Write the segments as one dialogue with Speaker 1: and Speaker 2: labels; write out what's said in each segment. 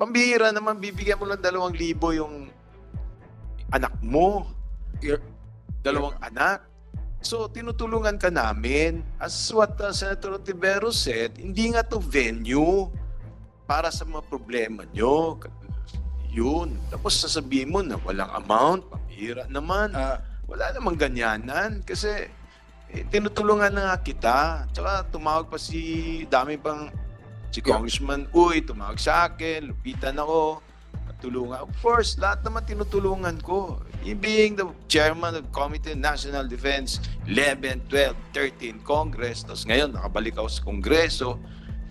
Speaker 1: Pambihira naman, bibigyan mo lang dalawang libo yung anak mo.
Speaker 2: Your-
Speaker 1: Dalawang anak. So, tinutulungan ka namin. As what uh, Senator Tibero said, hindi nga to venue para sa mga problema nyo. Yun. Tapos sasabihin mo na walang amount, pambihira naman.
Speaker 2: Ah,
Speaker 1: Wala namang ganyanan kasi eh, tinutulungan na nga kita. Tsaka tumawag pa si dami pang si. Congressman Uy, tumawag sa akin, lupitan ako, tulungan. Of course, lahat naman tinutulungan ko. He being the chairman of Committee on National Defense, 11, 12, 13 Congress, tapos ngayon nakabalik ako sa Kongreso,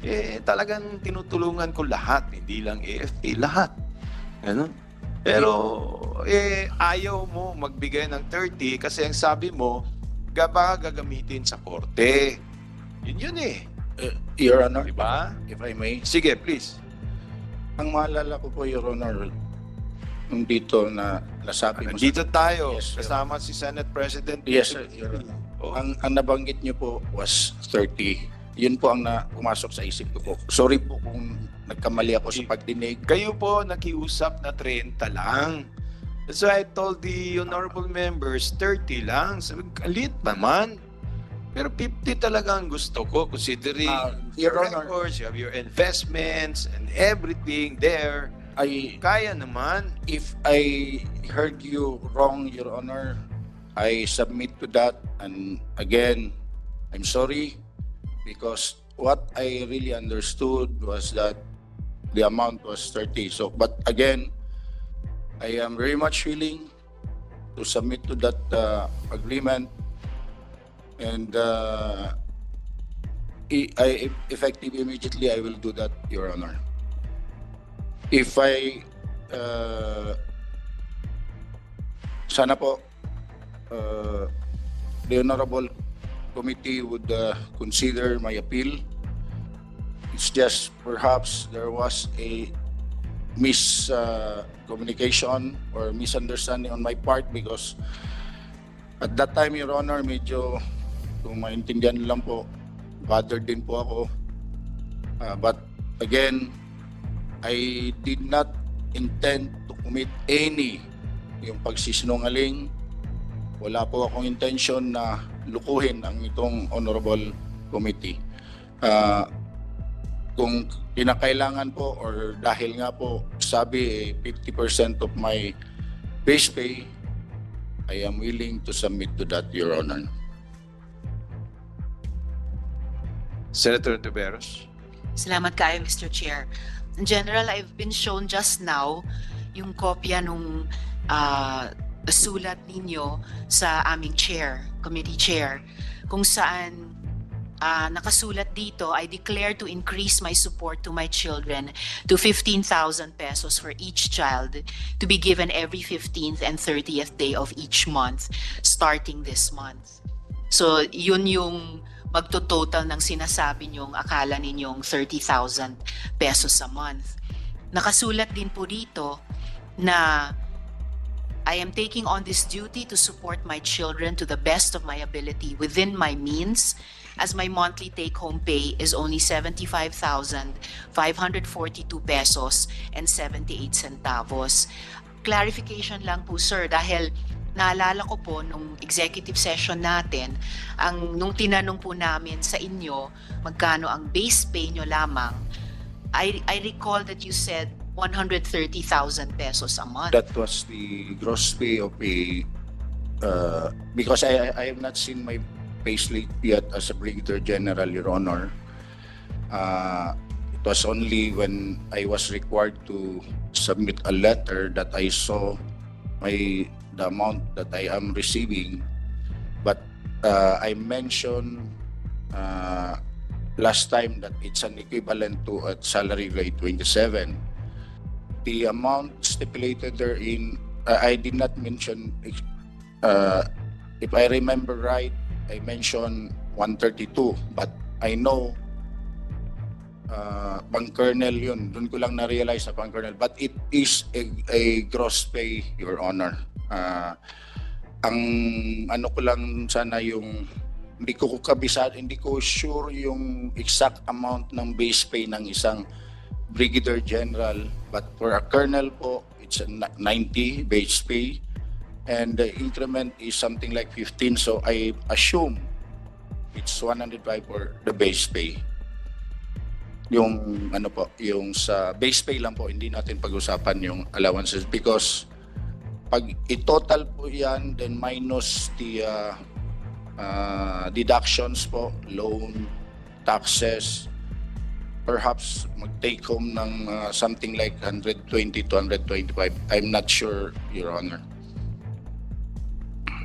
Speaker 1: eh talagang tinutulungan ko lahat, hindi lang AFP, lahat. Ganun. Pero eh ayaw mo magbigay ng 30 kasi ang sabi mo baka gagamitin sa korte. Yun yun eh.
Speaker 2: Eh, Your Honor,
Speaker 1: Di ba?
Speaker 2: if I may,
Speaker 1: Sige, please.
Speaker 2: ang maalala ko po, Your Honor, nung dito na nasabi mo sa-
Speaker 1: Nandito tayo.
Speaker 2: Yes,
Speaker 1: kasama si Senate President.
Speaker 2: Yes, sir, Your Honor.
Speaker 1: Oh.
Speaker 2: Ang, ang nabanggit niyo po was 30. Yun po ang na, pumasok sa isip ko po. Sorry po kung nagkamali ako sa pagdinig.
Speaker 1: Kayo po nakiusap na 30 lang. Why I told the honorable members, 30 lang. Sabi, liit naman. Pero 50 talaga ang gusto ko considering
Speaker 2: Ah,
Speaker 1: your
Speaker 2: Your Honor.
Speaker 1: records, you have your investments and everything there.
Speaker 2: I
Speaker 1: Kaya naman.
Speaker 2: if I heard you wrong, Your Honor, I submit to that. And again, I'm sorry because what I really understood was that the amount was 30. So, but again, I am very much willing to submit to that uh, agreement and uh, I, effective immediately I will do that, Your Honor. If I uh, sana po uh, the honorable committee would uh, consider my appeal. It's just perhaps there was a miscommunication or misunderstanding on my part because at that time, Your Honor, medyo kung maintindihan lang po, bothered din po ako. Uh, but again, I did not intend to commit any yung pagsisinungaling. Wala po akong intention na lukuhin ang itong honorable committee. Ah, kung kinakailangan po or dahil nga po sabi eh, 50% of my base pay, I am willing to submit to that, Your Honor.
Speaker 1: Senator Tiberos.
Speaker 3: Salamat kayo, Mr. Chair. In general, I've been shown just now yung kopya nung ah, sulat ninyo sa aming chair, committee chair, kung saan ah, nakasulat dito, I declare to increase my support to my children to 15,000 pesos for each child to be given every 15th and 30th day of each month starting this month. So, yun yung magto-total ng sinasabi niyong akala ninyong 30,000 pesos a month. Nakasulat din po dito na I am taking on this duty to support my children to the best of my ability within my means as my monthly take-home pay is only 75,542 pesos and 78 centavos. Clarification lang po sir dahil naalala ko po nung executive session natin, ang nung tinanong po namin sa inyo magkano ang base pay nyo lamang, I, I recall that you said 130,000 pesos a month.
Speaker 2: That was the gross pay of a, uh, because I, I have not seen my payslip yet as a Brigadier General, Your Honor. Uh, it was only when I was required to submit a letter that I saw my, the amount that I am receiving. But uh, I mentioned uh, last time that it's an equivalent to a salary grade 27 the amount stipulated therein, uh, I did not mention, uh, if I remember right, I mentioned 132, but I know uh, pang kernel yun. Doon ko lang na-realize na pang kernel. But it is a, a gross pay, Your Honor. Uh, ang ano ko lang sana yung hindi ko kabisado, hindi ko sure yung exact amount ng base pay ng isang brigadier general, but for a colonel po, it's a n- 90 base pay. And the increment is something like 15, so I assume it's 105 for the base pay. Yung ano po, yung sa base pay lang po, hindi natin pag-usapan yung allowances because pag i-total po yan, then minus the uh, uh, deductions po, loan, taxes, perhaps mag-take home ng uh, something like 120 to 125. I'm not sure, Your Honor.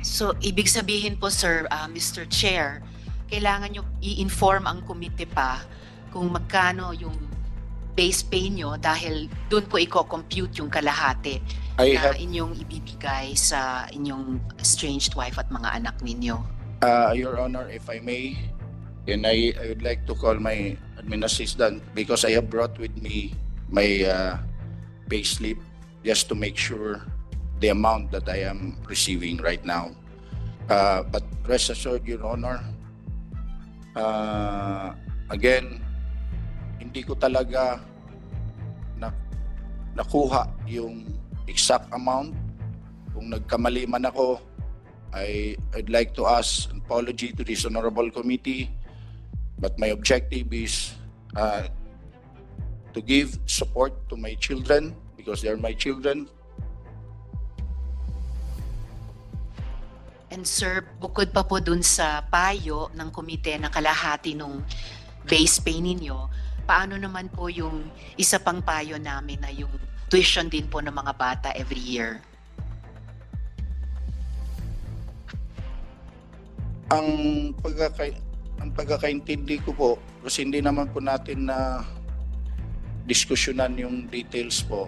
Speaker 3: So, ibig sabihin po, sir, ah, Mr. Chair, kailangan nyo i-inform ang komite pa kung magkano yung base pay nyo dahil doon po i-compute yung kalahati
Speaker 2: I
Speaker 3: na
Speaker 2: have,
Speaker 3: inyong ibibigay sa inyong estranged wife at mga anak ninyo.
Speaker 2: uh, Your Honor, if I may, and I, I would like to call my admin assistant because I have brought with me my uh, pay slip just to make sure the amount that I am receiving right now. Uh, but rest assured, Your Honor, uh, again, hindi ko talaga na, nakuha yung exact amount. Kung nagkamali man ako, I, I'd like to ask an apology to this honorable committee, but my objective is uh, to give support to my children because they're my children.
Speaker 3: And sir, bukod pa po dun sa payo ng komite na kalahati nung base pay ninyo, paano naman po yung isa pang payo namin na yung tuition din po ng mga bata every year?
Speaker 2: Ang pagkaka ang pagkakaintindi ko po kasi hindi naman po natin na diskusyonan yung details po.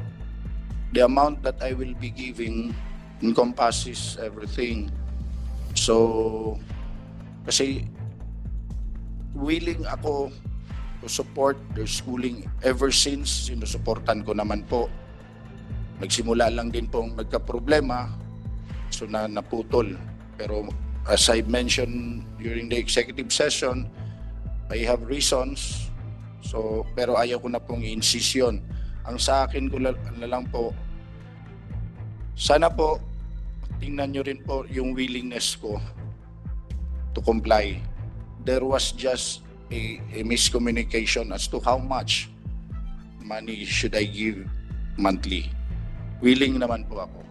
Speaker 2: The amount that I will be giving encompasses everything. So kasi willing ako to support their schooling ever since sinusuportan ko naman po. Nagsimula lang din pong nagka-problema so na naputol. Pero as I mentioned during the executive session, I have reasons. So, pero ayaw ko na pong i-insist. Ang sa akin ko na lang po, sana po, tingnan nyo rin po yung willingness ko to comply. There was just a, a miscommunication as to how much money should I give monthly. Willing naman po ako.